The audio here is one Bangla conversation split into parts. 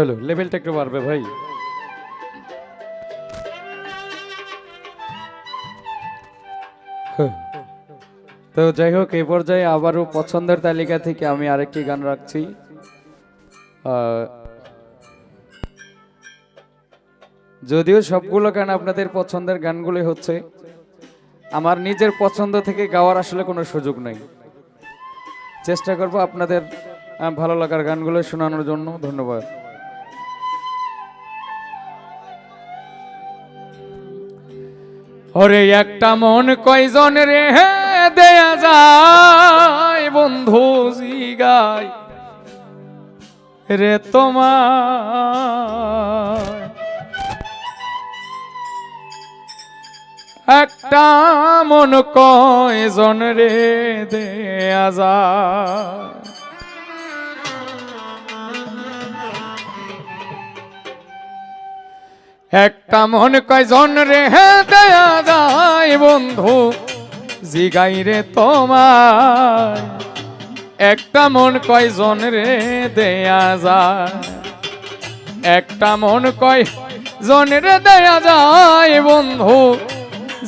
হলো লেভেলটা একটু বাড়বে ভাই। হ্যাঁ। তো যাই হোক এই পর্যায়ে আবারও পছন্দের তালিকা থেকে আমি আরেকটি গান রাখছি। যদিও সবগুলো গান আপনাদের পছন্দের গানগুলোই হচ্ছে, আমার নিজের পছন্দ থেকে গাওয়ার আসলে কোনো সুযোগ নেই। চেষ্টা করব আপনাদের ভালো লাগার গানগুলো শোনানোর জন্য, ধন্যবাদ। ওরে একটা মন কয়জন রে দেয়া যায়, বন্ধু জিগায় রে তোমার একটা মন কয়জন রে দেয়া যায়। একটা মন কয়জন রে দেয়া যায়, বন্ধু? জিগাই রে তোমার একটা মন কয়জন রে দেয়া যায়? একটা মন কয় জনের দেয়া যায়, বন্ধু?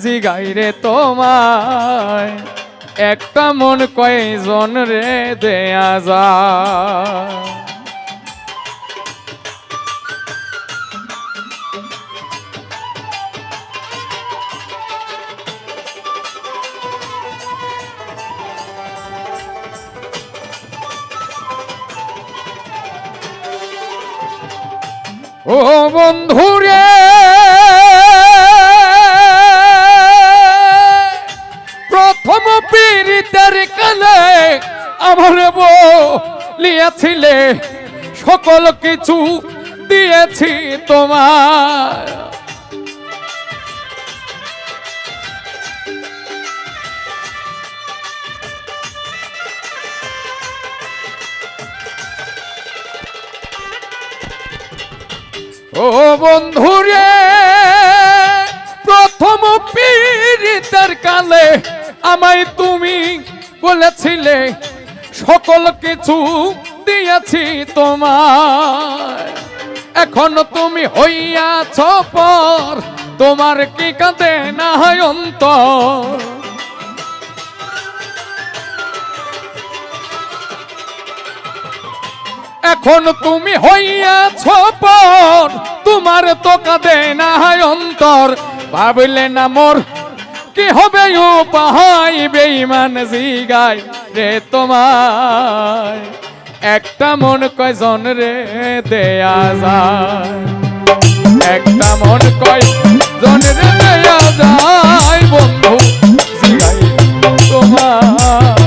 জিগাই রে তোমায়। একটা মন কয়জন রে দেয়া যায়? ও বন্ধুরে। প্রথম পীড়িতের কালে আমার বলিয়াছিলে সকল কিছু দিয়েছি তোমার ও বন্ধুরে, প্রথম পীড়িতের কালে আমায় তুমি বলেছিলে, সকল কিছু দিয়েছি তোমার এখন তুমি হইয়াছ পর, তোমার কি কাঁদে না হয় অন্তর? এখন তুমি হইয়াছ পর, তোমার তো কাঁদে না হয় অন্তর। ভাবলে না মোর, কি হবে উপায়? বেইমান জিগাই রে তোমার একটা মন কয়জন রে দেয়া যায়? একটা মন কয় জন রে দেয়া যায়? বন্ধু, জিগাই তোমার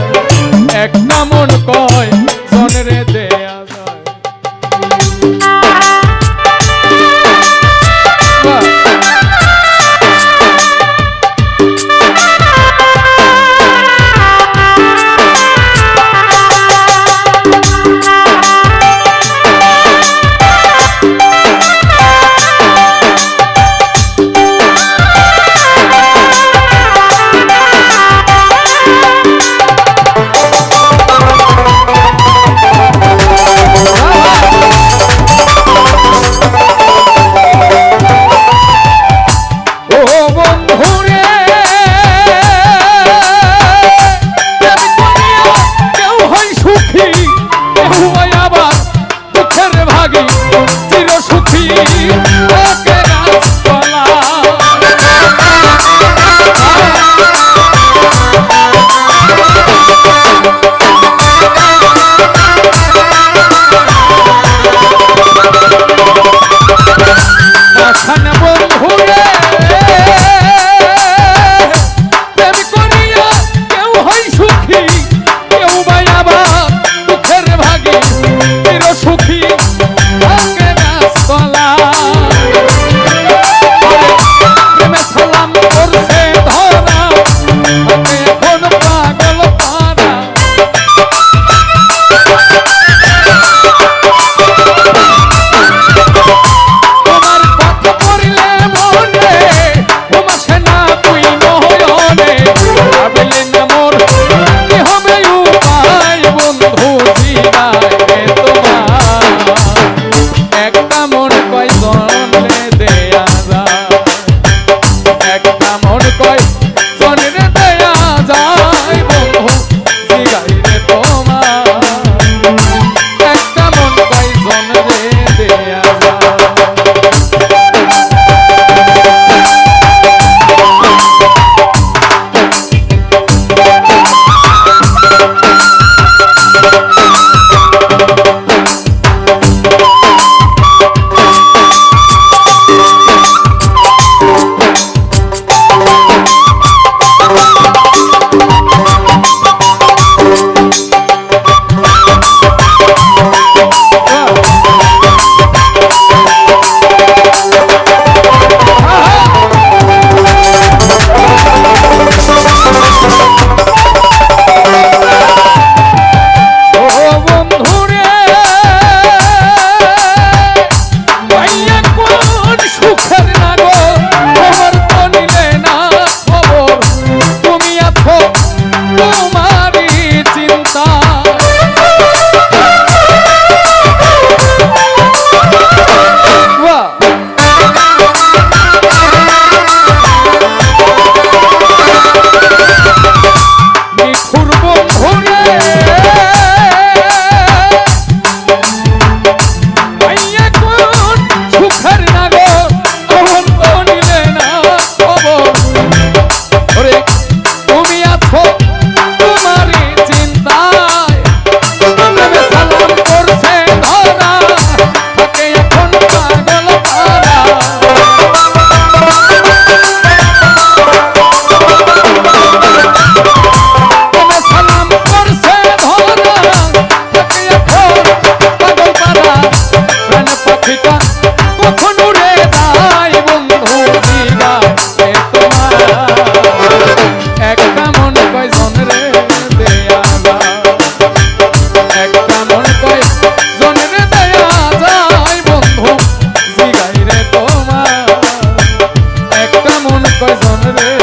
জীবন